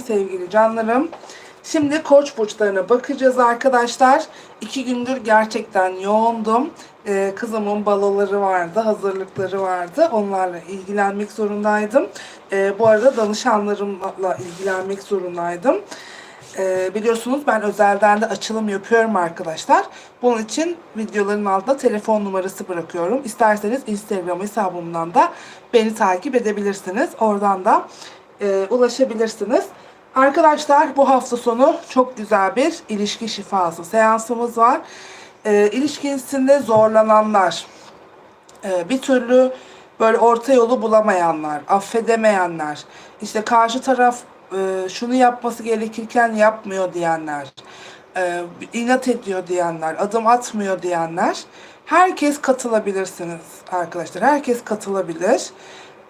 sevgili canlarım. Şimdi koç burçlarına bakacağız arkadaşlar. İki gündür gerçekten yoğundum. Ee, kızımın baloları vardı, hazırlıkları vardı. Onlarla ilgilenmek zorundaydım. Ee, bu arada danışanlarımla ilgilenmek zorundaydım. Ee, biliyorsunuz ben özelden de açılım yapıyorum arkadaşlar. Bunun için videoların altında telefon numarası bırakıyorum. İsterseniz Instagram hesabımdan da beni takip edebilirsiniz. Oradan da e, ulaşabilirsiniz. Arkadaşlar bu hafta sonu çok güzel bir ilişki şifası seansımız var. E, ilişkisinde zorlananlar, e, bir türlü böyle orta yolu bulamayanlar, affedemeyenler, işte karşı taraf e, şunu yapması gerekirken yapmıyor diyenler, e, inat ediyor diyenler, adım atmıyor diyenler, herkes katılabilirsiniz arkadaşlar. Herkes katılabilir.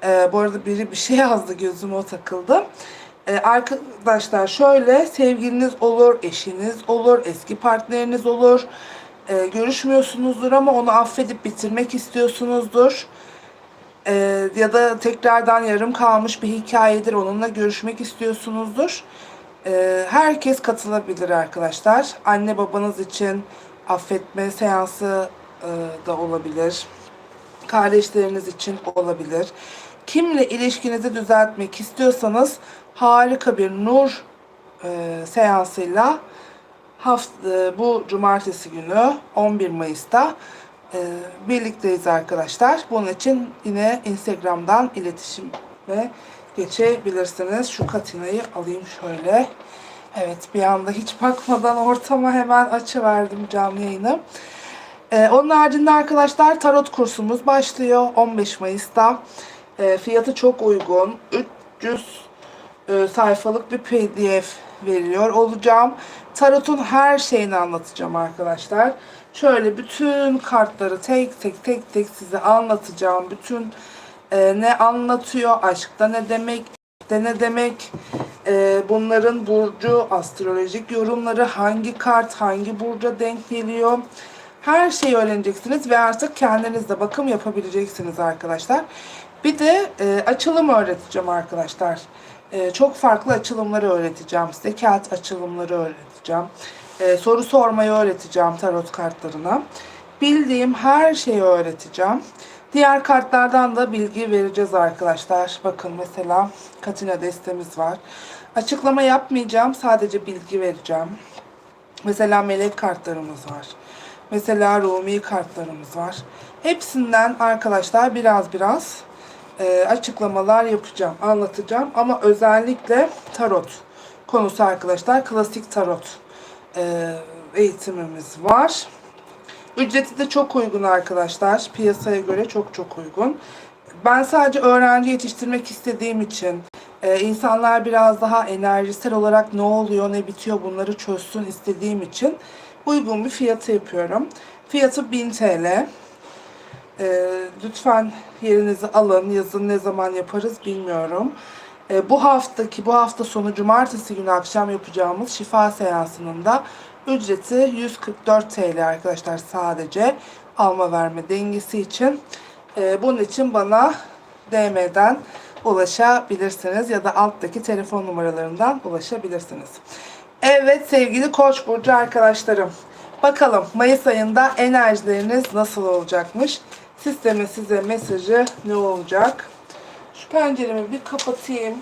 E, bu arada biri bir şey yazdı gözüme o takıldı. E, arkadaşlar şöyle sevgiliniz olur, eşiniz olur, eski partneriniz olur. E, görüşmüyorsunuzdur ama onu affedip bitirmek istiyorsunuzdur. Ee, ya da tekrardan yarım kalmış bir hikayedir. Onunla görüşmek istiyorsunuzdur. Ee, herkes katılabilir arkadaşlar. Anne babanız için affetme seansı e, da olabilir. Kardeşleriniz için olabilir. Kimle ilişkinizi düzeltmek istiyorsanız harika bir nur e, seansıyla hafta, bu cumartesi günü 11 Mayıs'ta e, birlikteyiz arkadaşlar. Bunun için yine Instagram'dan iletişime geçebilirsiniz. Şu katinayı alayım şöyle. Evet bir anda hiç bakmadan ortama hemen açıverdim canlı yayını. E, onun haricinde arkadaşlar tarot kursumuz başlıyor 15 Mayıs'ta. E, fiyatı çok uygun. 300 e, sayfalık bir pdf veriyor olacağım. Tarot'un her şeyini anlatacağım arkadaşlar. Şöyle bütün kartları tek tek tek tek size anlatacağım. Bütün e, ne anlatıyor, aşkta ne demek, de ne demek, e, bunların burcu, astrolojik yorumları, hangi kart, hangi burca denk geliyor. Her şeyi öğreneceksiniz ve artık kendiniz bakım yapabileceksiniz arkadaşlar. Bir de e, açılım öğreteceğim arkadaşlar. E, çok farklı açılımları öğreteceğim size. Kağıt açılımları öğreteceğim. E, soru sormayı öğreteceğim tarot kartlarına. Bildiğim her şeyi öğreteceğim. Diğer kartlardan da bilgi vereceğiz arkadaşlar. Bakın mesela Katina destemiz var. Açıklama yapmayacağım. Sadece bilgi vereceğim. Mesela melek kartlarımız var. Mesela Rumi kartlarımız var. Hepsinden arkadaşlar biraz biraz e, açıklamalar yapacağım, anlatacağım. Ama özellikle tarot konusu arkadaşlar. Klasik tarot e, eğitimimiz var. Ücreti de çok uygun arkadaşlar. Piyasaya göre çok çok uygun. Ben sadece öğrenci yetiştirmek istediğim için e, insanlar biraz daha enerjisel olarak ne oluyor ne bitiyor bunları çözsün istediğim için uygun bir fiyatı yapıyorum. Fiyatı 1000 TL. E, lütfen yerinizi alın. Yazın ne zaman yaparız bilmiyorum. E, bu haftaki bu hafta sonu cumartesi günü akşam yapacağımız şifa seansının da ücreti 144 TL arkadaşlar sadece alma verme dengesi için. E, bunun için bana DM'den ulaşabilirsiniz ya da alttaki telefon numaralarından ulaşabilirsiniz. Evet sevgili Koç burcu arkadaşlarım. Bakalım Mayıs ayında enerjileriniz nasıl olacakmış? Sistemin size mesajı ne olacak? Şu penceremi bir kapatayım.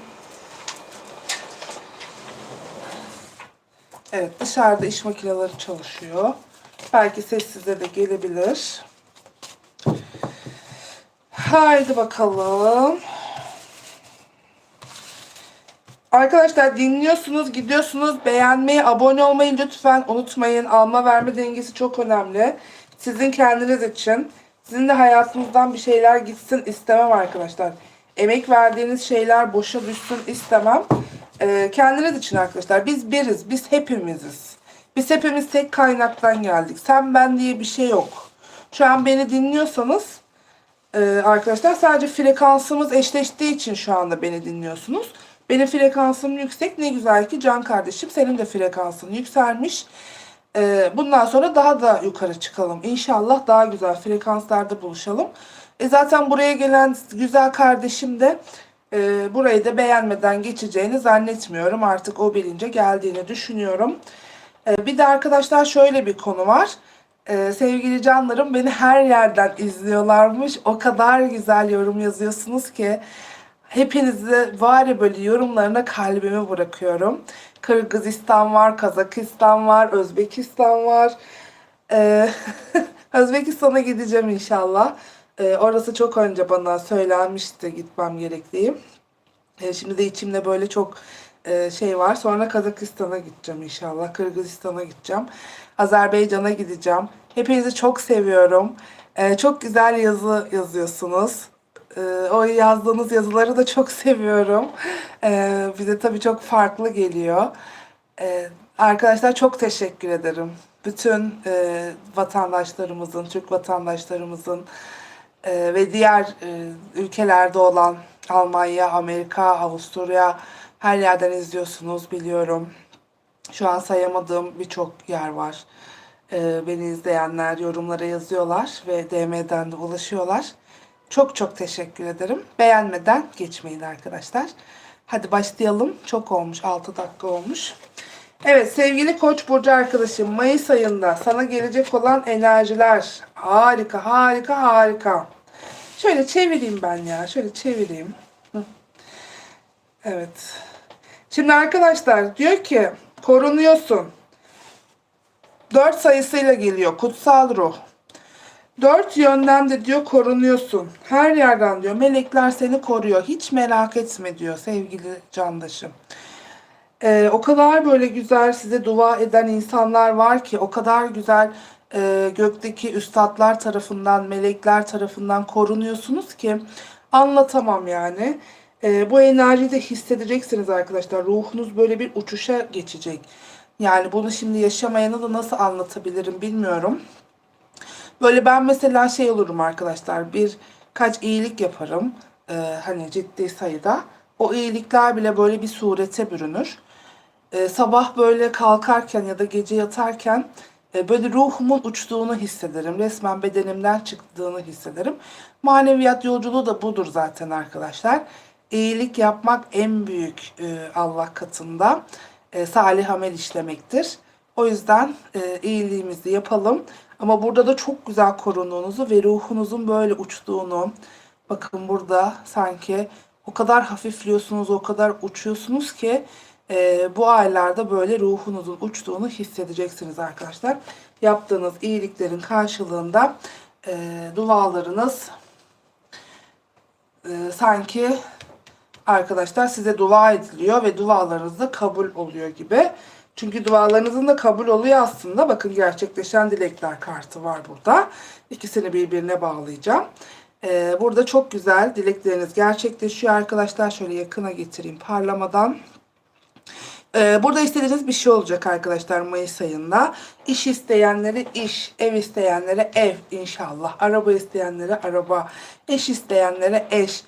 Evet dışarıda iş makineleri çalışıyor. Belki ses size de gelebilir. Haydi bakalım. Arkadaşlar dinliyorsunuz, gidiyorsunuz. Beğenmeyi, abone olmayı lütfen unutmayın. Alma verme dengesi çok önemli. Sizin kendiniz için. Sizin de hayatınızdan bir şeyler gitsin istemem arkadaşlar. Emek verdiğiniz şeyler boşa düşsün istemem. Ee, kendiniz için arkadaşlar. Biz biriz. Biz hepimiziz. Biz hepimiz tek kaynaktan geldik. Sen ben diye bir şey yok. Şu an beni dinliyorsanız e, arkadaşlar sadece frekansımız eşleştiği için şu anda beni dinliyorsunuz. Benim frekansım yüksek. Ne güzel ki can kardeşim senin de frekansın yükselmiş. Ee, bundan sonra daha da yukarı çıkalım. İnşallah daha güzel frekanslarda buluşalım. E zaten buraya gelen güzel kardeşim de e, burayı da beğenmeden geçeceğini zannetmiyorum. Artık o bilince geldiğini düşünüyorum. E, bir de arkadaşlar şöyle bir konu var. E, sevgili canlarım beni her yerden izliyorlarmış. O kadar güzel yorum yazıyorsunuz ki. Hepinizi var ya böyle yorumlarına kalbimi bırakıyorum. Kırgızistan var, Kazakistan var, Özbekistan var. Ee, Özbekistan'a gideceğim inşallah. Ee, orası çok önce bana söylenmişti gitmem gerektiği. Ee, şimdi de içimde böyle çok e, şey var. Sonra Kazakistan'a gideceğim inşallah. Kırgızistan'a gideceğim. Azerbaycan'a gideceğim. Hepinizi çok seviyorum. Ee, çok güzel yazı yazıyorsunuz. Ee, o yazdığınız yazıları da çok seviyorum. Ee, bize tabii çok farklı geliyor. Ee, arkadaşlar çok teşekkür ederim. Bütün e, vatandaşlarımızın, Türk vatandaşlarımızın e, ve diğer e, ülkelerde olan Almanya, Amerika, Avusturya her yerden izliyorsunuz biliyorum. Şu an sayamadığım birçok yer var. Beni izleyenler yorumlara yazıyorlar ve DM'den de ulaşıyorlar. Çok çok teşekkür ederim. Beğenmeden geçmeyin arkadaşlar. Hadi başlayalım. Çok olmuş. 6 dakika olmuş. Evet sevgili Koç burcu arkadaşım Mayıs ayında sana gelecek olan enerjiler harika harika harika. Şöyle çevireyim ben ya. Şöyle çevireyim. Evet. Şimdi arkadaşlar diyor ki korunuyorsun. 4 sayısıyla geliyor. Kutsal ruh. Dört yönden de diyor korunuyorsun. Her yerden diyor melekler seni koruyor. Hiç merak etme diyor sevgili candaşım. Ee, o kadar böyle güzel size dua eden insanlar var ki o kadar güzel e, gökteki üstadlar tarafından, melekler tarafından korunuyorsunuz ki anlatamam yani. E, bu enerjiyi de hissedeceksiniz arkadaşlar. Ruhunuz böyle bir uçuşa geçecek. Yani bunu şimdi yaşamayana da nasıl anlatabilirim bilmiyorum. Böyle ben mesela şey olurum arkadaşlar. Bir kaç iyilik yaparım. e, hani ciddi sayıda. O iyilikler bile böyle bir surete bürünür. E, sabah böyle kalkarken ya da gece yatarken e, böyle ruhumun uçtuğunu hissederim. Resmen bedenimden çıktığını hissederim. Maneviyat yolculuğu da budur zaten arkadaşlar. İyilik yapmak en büyük e, Allah katında e, salih amel işlemektir. O yüzden e, iyiliğimizi yapalım. Ama burada da çok güzel korunduğunuzu ve ruhunuzun böyle uçtuğunu, bakın burada sanki o kadar hafifliyorsunuz, o kadar uçuyorsunuz ki e, bu aylarda böyle ruhunuzun uçtuğunu hissedeceksiniz arkadaşlar. Yaptığınız iyiliklerin karşılığında e, dualarınız e, sanki arkadaşlar size dua ediliyor ve dualarınız da kabul oluyor gibi. Çünkü dualarınızın da kabul oluyor aslında. Bakın gerçekleşen dilekler kartı var burada. İkisini birbirine bağlayacağım. Ee, burada çok güzel dilekleriniz gerçekleşiyor arkadaşlar. Şöyle yakına getireyim parlamadan. Ee, burada istediğiniz bir şey olacak arkadaşlar Mayıs ayında. İş isteyenlere iş, ev isteyenlere ev inşallah. Araba isteyenlere araba, eş isteyenlere eş.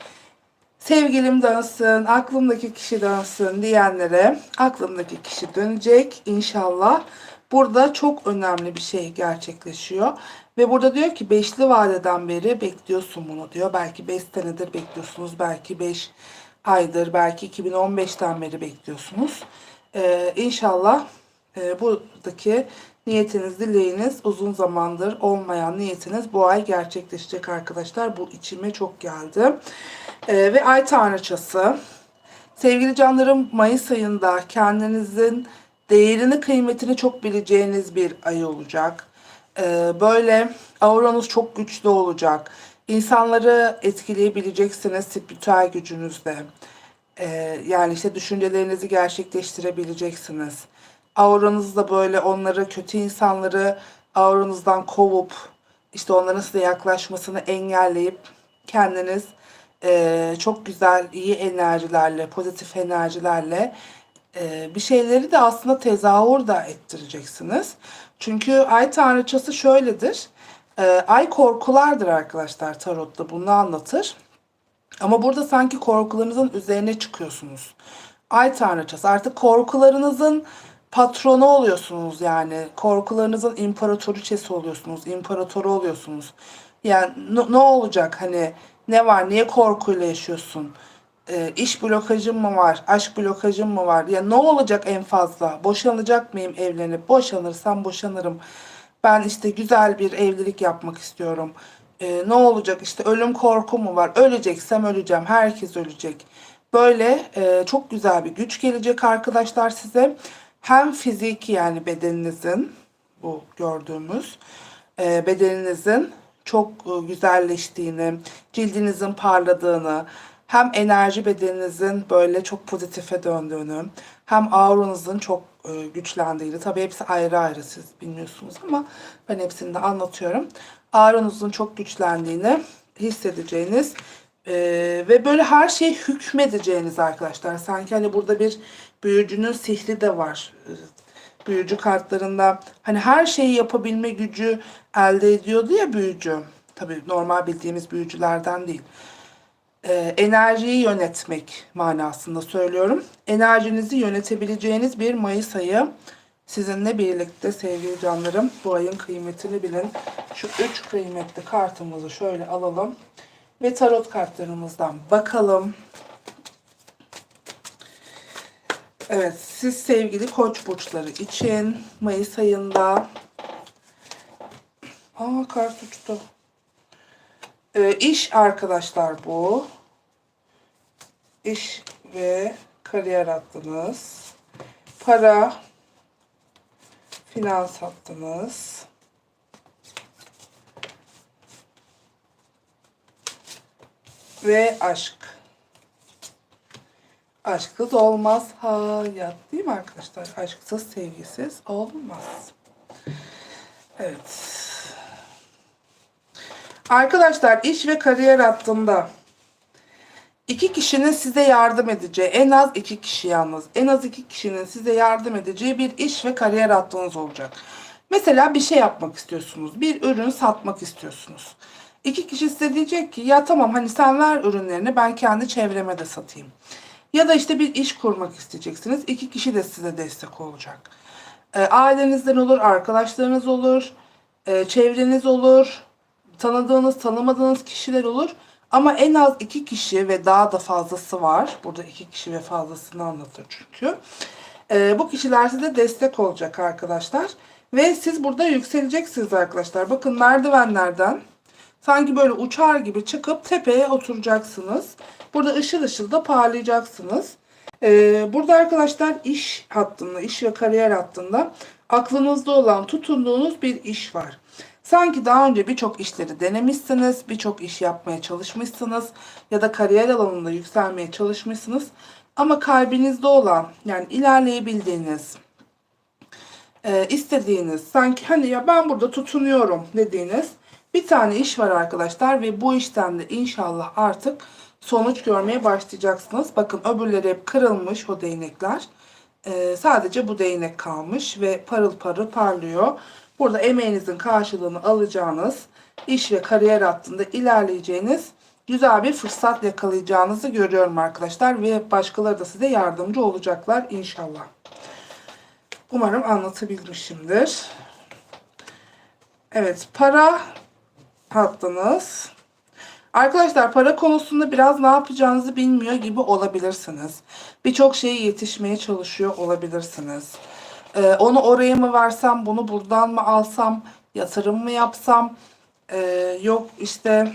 Sevgilim dönsün, aklımdaki kişi dönsün diyenlere aklımdaki kişi dönecek inşallah. Burada çok önemli bir şey gerçekleşiyor. Ve burada diyor ki beşli vadeden beri bekliyorsun bunu diyor. Belki 5 senedir bekliyorsunuz. Belki 5 aydır. Belki 2015'ten beri bekliyorsunuz. Ee, inşallah e, buradaki niyetiniz, dileğiniz uzun zamandır olmayan niyetiniz bu ay gerçekleşecek arkadaşlar. Bu içime çok geldi. Ee, ve ay tanrıçası. Sevgili canlarım Mayıs ayında kendinizin değerini, kıymetini çok bileceğiniz bir ay olacak. Ee, böyle auranız çok güçlü olacak. İnsanları etkileyebileceksiniz spiritüel gücünüzle. Ee, yani işte düşüncelerinizi gerçekleştirebileceksiniz. Auranızda böyle onları, kötü insanları auranızdan kovup işte onların size yaklaşmasını engelleyip kendiniz e, çok güzel, iyi enerjilerle, pozitif enerjilerle e, bir şeyleri de aslında tezahür da ettireceksiniz. Çünkü ay tanrıçası şöyledir. E, ay korkulardır arkadaşlar tarotta bunu anlatır. Ama burada sanki korkularınızın üzerine çıkıyorsunuz. Ay tanrıçası artık korkularınızın patronu oluyorsunuz yani. Korkularınızın imparatoriçesi oluyorsunuz. imparatoru oluyorsunuz. Yani ne, olacak hani ne var niye korkuyla yaşıyorsun? e, iş blokajım mı var, aşk blokajım mı var? Ya ne olacak en fazla? Boşanacak mıyım evlenip? Boşanırsam boşanırım. Ben işte güzel bir evlilik yapmak istiyorum. E, ne olacak? İşte ölüm korkum mu var? Öleceksem öleceğim. Herkes ölecek. Böyle e, çok güzel bir güç gelecek arkadaşlar size. Hem fiziki yani bedeninizin bu gördüğümüz e, bedeninizin çok e, güzelleştiğini, cildinizin parladığını, hem enerji bedeninizin böyle çok pozitife döndüğünü, hem auranızın çok e, güçlendiğini, tabii hepsi ayrı ayrı siz bilmiyorsunuz ama ben hepsini de anlatıyorum. Auranızın çok güçlendiğini hissedeceğiniz e, ve böyle her şey hükmedeceğiniz arkadaşlar. Sanki hani burada bir büyücünün sihri de var. Büyücü kartlarında hani her şeyi yapabilme gücü elde ediyordu ya büyücü. Tabii normal bildiğimiz büyücülerden değil. Ee, enerjiyi yönetmek manasında söylüyorum. Enerjinizi yönetebileceğiniz bir Mayıs ayı sizinle birlikte sevgili canlarım. Bu ayın kıymetini bilin. Şu üç kıymetli kartımızı şöyle alalım. Ve tarot kartlarımızdan bakalım. Evet, siz sevgili koç burçları için Mayıs ayında Aa kart uçtu. Ee, iş arkadaşlar bu. İş ve kariyer hattınız. Para, finans hattınız. Ve aşk. Aşksız olmaz hayat değil mi arkadaşlar? Aşksız, sevgisiz olmaz. Evet. Arkadaşlar iş ve kariyer hattında iki kişinin size yardım edeceği, en az iki kişi yalnız, en az iki kişinin size yardım edeceği bir iş ve kariyer hattınız olacak. Mesela bir şey yapmak istiyorsunuz, bir ürün satmak istiyorsunuz. İki kişi size diyecek ki ya tamam hani sen ver ürünlerini ben kendi çevreme de satayım. Ya da işte bir iş kurmak isteyeceksiniz. İki kişi de size destek olacak. E, ailenizden olur, arkadaşlarınız olur, e, çevreniz olur, tanıdığınız, tanımadığınız kişiler olur. Ama en az iki kişi ve daha da fazlası var. Burada iki kişi ve fazlasını anlatır çünkü. E, bu kişiler size destek olacak arkadaşlar. Ve siz burada yükseleceksiniz arkadaşlar. Bakın merdivenlerden sanki böyle uçar gibi çıkıp tepeye oturacaksınız. Burada ışıl ışıl da parlayacaksınız. Ee, burada arkadaşlar iş hattında, iş ve kariyer hattında aklınızda olan tutunduğunuz bir iş var. Sanki daha önce birçok işleri denemişsiniz, birçok iş yapmaya çalışmışsınız ya da kariyer alanında yükselmeye çalışmışsınız. Ama kalbinizde olan yani ilerleyebildiğiniz, e, istediğiniz, sanki hani ya ben burada tutunuyorum dediğiniz bir tane iş var arkadaşlar ve bu işten de inşallah artık sonuç görmeye başlayacaksınız. Bakın öbürleri hep kırılmış o değnekler. Ee, sadece bu değnek kalmış ve parıl parıl parlıyor. Burada emeğinizin karşılığını alacağınız iş ve kariyer hattında ilerleyeceğiniz güzel bir fırsat yakalayacağınızı görüyorum arkadaşlar. Ve başkaları da size yardımcı olacaklar inşallah. Umarım anlatabilmişimdir. Evet para hattınız. Arkadaşlar para konusunda biraz ne yapacağınızı bilmiyor gibi olabilirsiniz. Birçok şeye yetişmeye çalışıyor olabilirsiniz. Ee, onu oraya mı versem, bunu buradan mı alsam, yatırım mı yapsam, ee, yok işte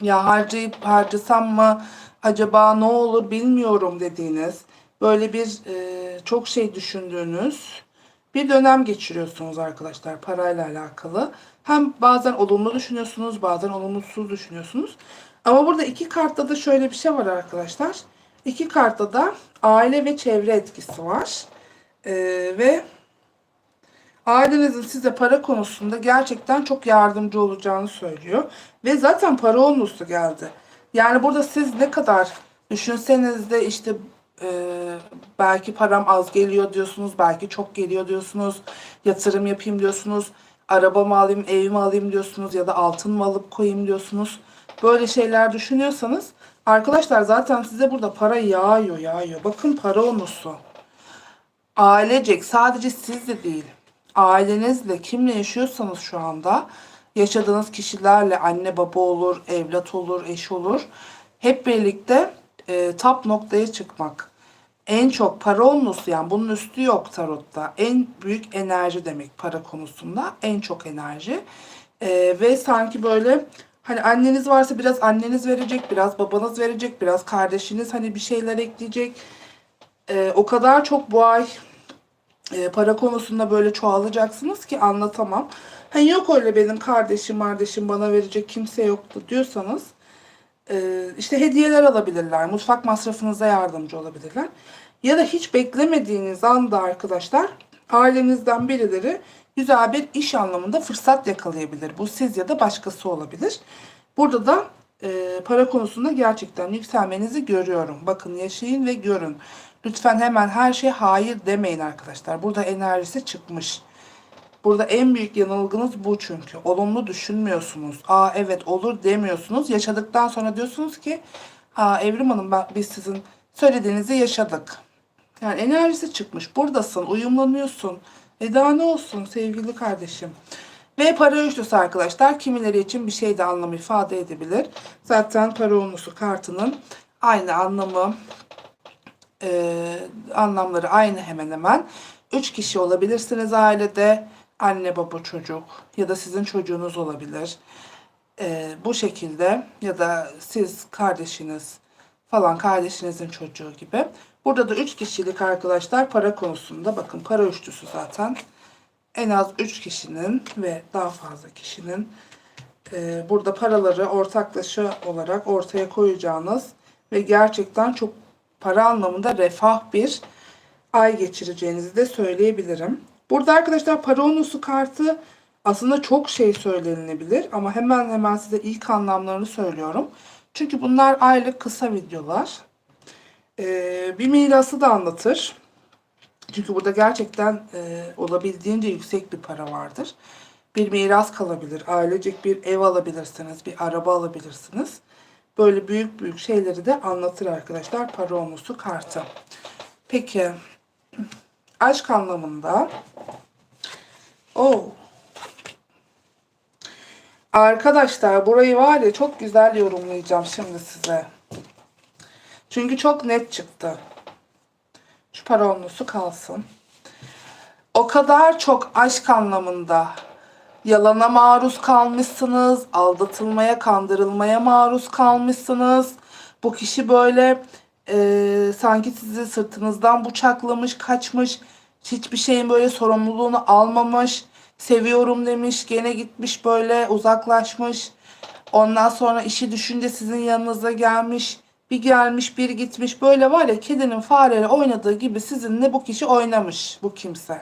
ya harcayıp harcasam mı acaba ne olur bilmiyorum dediğiniz, böyle bir e, çok şey düşündüğünüz bir dönem geçiriyorsunuz arkadaşlar parayla alakalı. Hem bazen olumlu düşünüyorsunuz, bazen olumsuz düşünüyorsunuz. Ama burada iki kartta da şöyle bir şey var arkadaşlar. İki kartta da aile ve çevre etkisi var. Ee, ve ailenizin size para konusunda gerçekten çok yardımcı olacağını söylüyor. Ve zaten para olmuştu geldi. Yani burada siz ne kadar düşünseniz de işte e, belki param az geliyor diyorsunuz, belki çok geliyor diyorsunuz, yatırım yapayım diyorsunuz, araba mı alayım, ev mi alayım diyorsunuz ya da altın mı alıp koyayım diyorsunuz. Böyle şeyler düşünüyorsanız arkadaşlar zaten size burada para yağıyor yağıyor. Bakın para onusu. Ailecek sadece siz de değil. Ailenizle kimle yaşıyorsanız şu anda yaşadığınız kişilerle anne baba olur, evlat olur, eş olur. Hep birlikte e, top noktaya çıkmak. En çok para olması yani bunun üstü yok tarotta. En büyük enerji demek para konusunda. En çok enerji. E, ve sanki böyle hani anneniz varsa biraz anneniz verecek, biraz babanız verecek, biraz kardeşiniz hani bir şeyler ekleyecek. E, o kadar çok bu ay e, para konusunda böyle çoğalacaksınız ki anlatamam. Hani yok öyle benim kardeşim kardeşim bana verecek kimse yoktu diyorsanız e, işte hediyeler alabilirler. Mutfak masrafınıza yardımcı olabilirler. Ya da hiç beklemediğiniz anda arkadaşlar ailenizden birileri güzel bir iş anlamında fırsat yakalayabilir. Bu siz ya da başkası olabilir. Burada da e, para konusunda gerçekten yükselmenizi görüyorum. Bakın yaşayın ve görün. Lütfen hemen her şeye hayır demeyin arkadaşlar. Burada enerjisi çıkmış. Burada en büyük yanılgınız bu çünkü. Olumlu düşünmüyorsunuz. Aa evet olur demiyorsunuz. Yaşadıktan sonra diyorsunuz ki Aa Evrim Hanım ben, biz sizin söylediğinizi yaşadık. Yani enerjisi çıkmış. Buradasın, uyumlanıyorsun. E daha ne olsun sevgili kardeşim. Ve para üçlüsü arkadaşlar kimileri için bir şey de anlam ifade edebilir. Zaten para onlusu kartının aynı anlamı e, anlamları aynı hemen hemen. Üç kişi olabilirsiniz ailede. Anne, baba, çocuk ya da sizin çocuğunuz olabilir. E, bu şekilde ya da siz kardeşiniz falan kardeşinizin çocuğu gibi. Burada da üç kişilik arkadaşlar para konusunda bakın para üçlüsü zaten. En az üç kişinin ve daha fazla kişinin e, burada paraları ortaklaşa olarak ortaya koyacağınız ve gerçekten çok para anlamında refah bir ay geçireceğinizi de söyleyebilirim. Burada arkadaşlar para onusu kartı aslında çok şey söylenilebilir ama hemen hemen size ilk anlamlarını söylüyorum. Çünkü bunlar aylık kısa videolar. Ee, bir mirası da anlatır. Çünkü burada gerçekten e, olabildiğince yüksek bir para vardır. Bir miras kalabilir, ailecek bir ev alabilirsiniz, bir araba alabilirsiniz. Böyle büyük büyük şeyleri de anlatır arkadaşlar para olması kartı. Peki aşk anlamında o Arkadaşlar burayı var ya çok güzel yorumlayacağım şimdi size. Çünkü çok net çıktı. Şu para onlusu kalsın. O kadar çok aşk anlamında yalana maruz kalmışsınız, aldatılmaya, kandırılmaya maruz kalmışsınız. Bu kişi böyle e, sanki sizi sırtınızdan bıçaklamış, kaçmış, hiçbir şeyin böyle sorumluluğunu almamış, seviyorum demiş, gene gitmiş böyle uzaklaşmış. Ondan sonra işi düşünce sizin yanınıza gelmiş. Bir gelmiş bir gitmiş böyle var ya kedinin fareyle oynadığı gibi sizinle bu kişi oynamış bu kimse.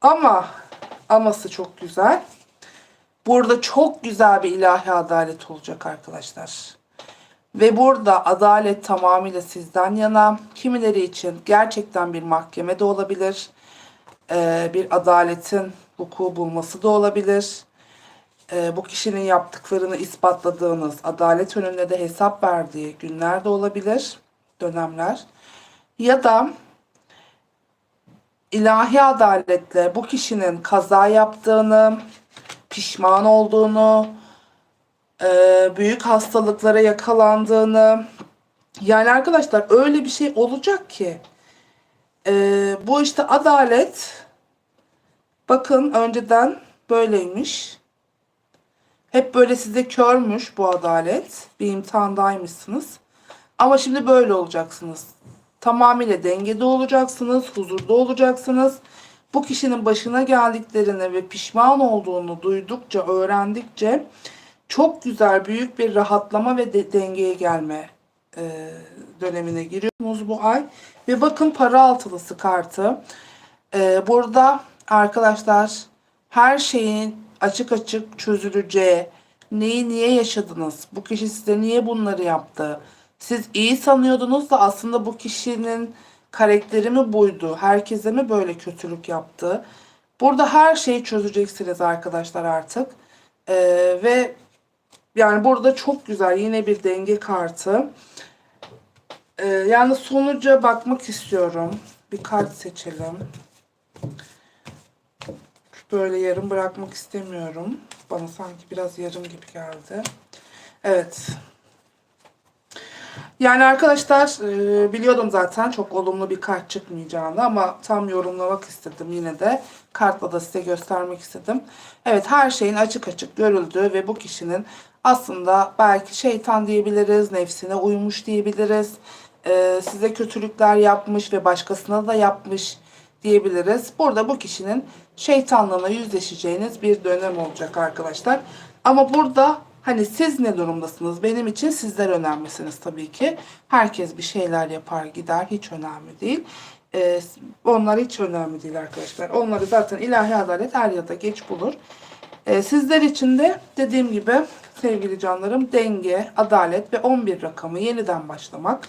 Ama aması çok güzel. Burada çok güzel bir ilahi adalet olacak arkadaşlar. Ve burada adalet tamamıyla sizden yana. Kimileri için gerçekten bir mahkeme de olabilir. Ee, bir adaletin vuku bulması da olabilir. Ee, bu kişinin yaptıklarını ispatladığınız, adalet önünde de hesap verdiği günler de olabilir, dönemler. Ya da ilahi adaletle bu kişinin kaza yaptığını, pişman olduğunu, e, büyük hastalıklara yakalandığını, yani arkadaşlar öyle bir şey olacak ki e, bu işte adalet bakın önceden böyleymiş. Hep böyle size körmüş bu adalet. Bir imtihandaymışsınız. Ama şimdi böyle olacaksınız. Tamamıyla dengede olacaksınız, huzurda olacaksınız. Bu kişinin başına geldiklerini ve pişman olduğunu duydukça, öğrendikçe çok güzel, büyük bir rahatlama ve de dengeye gelme e, dönemine giriyorsunuz bu ay. Ve bakın para altılısı kartı. E, burada arkadaşlar her şeyin açık açık çözüleceği, neyi niye yaşadınız, bu kişi size niye bunları yaptı, siz iyi sanıyordunuz da aslında bu kişinin karakteri mi buydu, herkese mi böyle kötülük yaptı. Burada her şeyi çözeceksiniz arkadaşlar artık. Ee, ve yani burada çok güzel yine bir denge kartı. Ee, yani sonuca bakmak istiyorum. Bir kart seçelim. Böyle yarım bırakmak istemiyorum. Bana sanki biraz yarım gibi geldi. Evet. Yani arkadaşlar e, biliyordum zaten çok olumlu bir kart çıkmayacağını ama tam yorumlamak istedim yine de. Kartla da size göstermek istedim. Evet her şeyin açık açık görüldüğü ve bu kişinin aslında belki şeytan diyebiliriz, nefsine uymuş diyebiliriz. E, size kötülükler yapmış ve başkasına da yapmış diyebiliriz. Burada bu kişinin şeytanlığına yüzleşeceğiniz bir dönem olacak arkadaşlar. Ama burada hani siz ne durumdasınız? Benim için sizler önemlisiniz tabii ki. Herkes bir şeyler yapar gider hiç önemli değil. Ee, onlar hiç önemli değil arkadaşlar. Onları zaten ilahi adalet er ya da geç bulur. Ee, sizler için de dediğim gibi sevgili canlarım denge, adalet ve 11 rakamı yeniden başlamak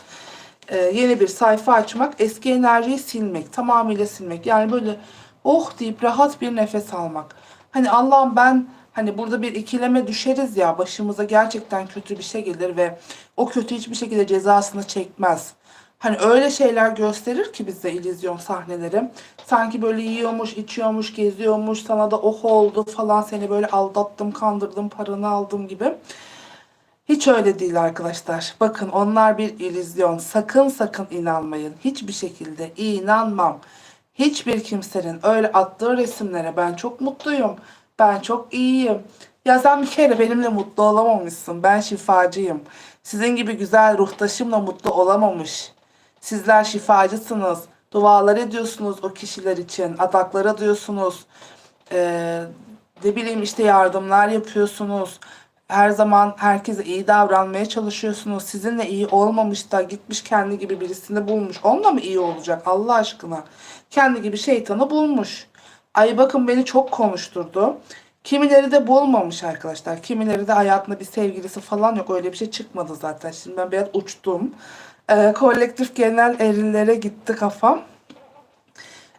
e, yeni bir sayfa açmak, eski enerjiyi silmek, tamamıyla silmek. Yani böyle oh deyip rahat bir nefes almak. Hani Allah'ım ben hani burada bir ikileme düşeriz ya başımıza gerçekten kötü bir şey gelir ve o kötü hiçbir şekilde cezasını çekmez. Hani öyle şeyler gösterir ki bize illüzyon sahneleri. Sanki böyle yiyormuş, içiyormuş, geziyormuş, sana da oh oldu falan seni böyle aldattım, kandırdım, paranı aldım gibi. Hiç öyle değil arkadaşlar. Bakın onlar bir illüzyon. Sakın sakın inanmayın. Hiçbir şekilde inanmam. Hiçbir kimsenin öyle attığı resimlere ben çok mutluyum. Ben çok iyiyim. Ya sen bir kere benimle mutlu olamamışsın. Ben şifacıyım. Sizin gibi güzel ruhtaşımla mutlu olamamış. Sizler şifacısınız. Dualar ediyorsunuz o kişiler için. Adaklar adıyorsunuz. Ee, ne bileyim işte yardımlar yapıyorsunuz. Her zaman herkese iyi davranmaya çalışıyorsunuz. Sizinle iyi olmamış da gitmiş kendi gibi birisini bulmuş. Onunla mı iyi olacak Allah aşkına? Kendi gibi şeytanı bulmuş. Ay bakın beni çok konuşturdu. Kimileri de bulmamış arkadaşlar. Kimileri de hayatında bir sevgilisi falan yok. Öyle bir şey çıkmadı zaten. Şimdi ben biraz uçtum. Ee, kolektif genel erillere gitti kafam.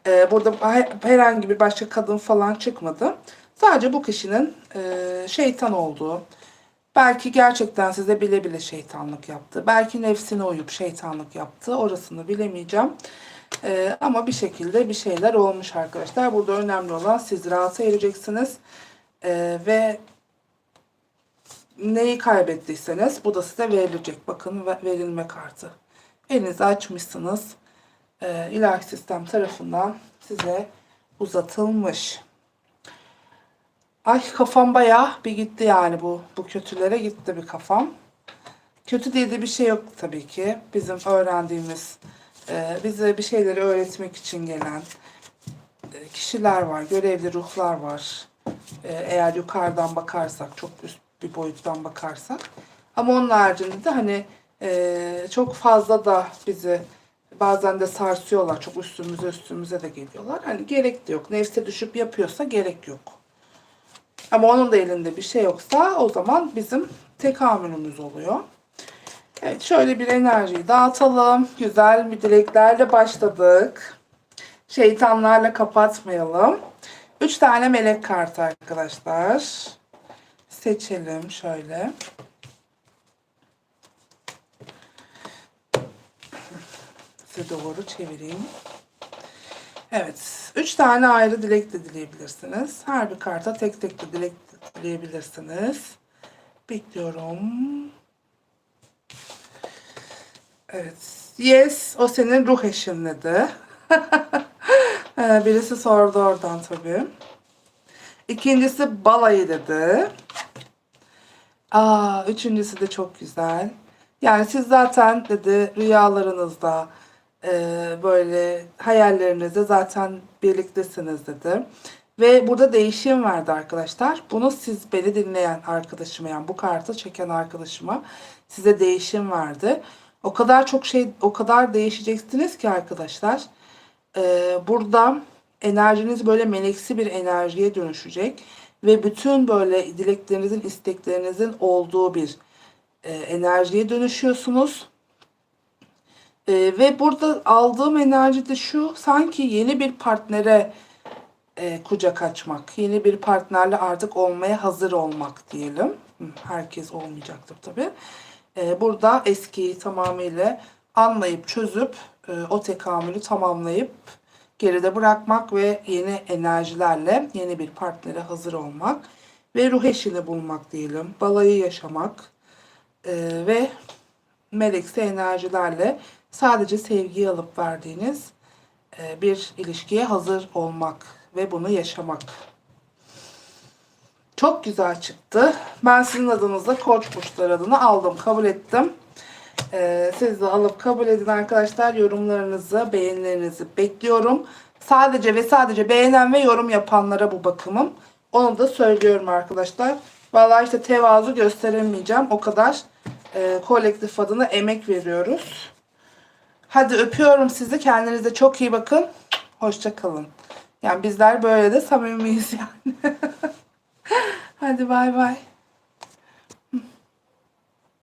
Ee, burada he- herhangi bir başka kadın falan çıkmadı. Sadece bu kişinin e, şeytan olduğu, belki gerçekten size bile bile şeytanlık yaptı. Belki nefsine uyup şeytanlık yaptı. Orasını bilemeyeceğim. E, ama bir şekilde bir şeyler olmuş arkadaşlar. Burada önemli olan siz rahata ereceksiniz. E, ve neyi kaybettiyseniz bu da size verilecek. Bakın ve- verilme kartı. Elinizi açmışsınız. E, ilahi sistem tarafından size uzatılmış. Ay kafam bayağı bir gitti yani bu bu kötülere gitti bir kafam. Kötü diye de bir şey yok tabii ki. Bizim öğrendiğimiz, e, bize bir şeyleri öğretmek için gelen e, kişiler var, görevli ruhlar var. E, eğer yukarıdan bakarsak, çok üst bir boyuttan bakarsak. Ama onun haricinde de hani e, çok fazla da bizi bazen de sarsıyorlar. Çok üstümüze üstümüze de geliyorlar. Hani gerek de yok. Nefse düşüp yapıyorsa gerek yok. Ama onun da elinde bir şey yoksa o zaman bizim tekamülümüz oluyor. Evet şöyle bir enerjiyi dağıtalım. Güzel bir dileklerle başladık. Şeytanlarla kapatmayalım. Üç tane melek kartı arkadaşlar. Seçelim şöyle. Size doğru çevireyim. Evet. Üç tane ayrı dilek de dileyebilirsiniz. Her bir karta tek tek de dilek de dileyebilirsiniz. Bekliyorum. Evet. Yes. O senin ruh eşin dedi. Ee, Birisi sordu oradan tabii. İkincisi balayı dedi. Aa, üçüncüsü de çok güzel. Yani siz zaten dedi rüyalarınızda e, böyle hayallerinizde zaten birliktesiniz dedi. Ve burada değişim verdi arkadaşlar. Bunu siz beni dinleyen arkadaşıma yani bu kartı çeken arkadaşıma size değişim verdi. O kadar çok şey o kadar değişeceksiniz ki arkadaşlar. Ee, burada enerjiniz böyle meleksi bir enerjiye dönüşecek. Ve bütün böyle dileklerinizin, isteklerinizin olduğu bir e, enerjiye dönüşüyorsunuz. Ee, ve burada aldığım enerji de şu sanki yeni bir partnere e, kucak açmak, yeni bir partnerle artık olmaya hazır olmak diyelim. Herkes olmayacaktır tabii. Ee, burada eskiyi tamamıyla anlayıp çözüp e, o tekamülü tamamlayıp geride bırakmak ve yeni enerjilerle yeni bir partnere hazır olmak ve ruh eşini bulmak diyelim. Balayı yaşamak e, ve meleksi enerjilerle sadece sevgiyi alıp verdiğiniz e, bir ilişkiye hazır olmak ve bunu yaşamak. Çok güzel çıktı. Ben sizin adınıza Koç burçları adını aldım, kabul ettim. Ee, siz de alıp kabul edin arkadaşlar. Yorumlarınızı, beğenilerinizi bekliyorum. Sadece ve sadece beğenen ve yorum yapanlara bu bakımım. Onu da söylüyorum arkadaşlar. Vallahi işte tevazu gösteremeyeceğim. O kadar e, kolektif adına emek veriyoruz. Hadi öpüyorum sizi. Kendinize çok iyi bakın. Hoşça kalın. Yani bizler böyle de samimiyiz yani. Hadi bay bay.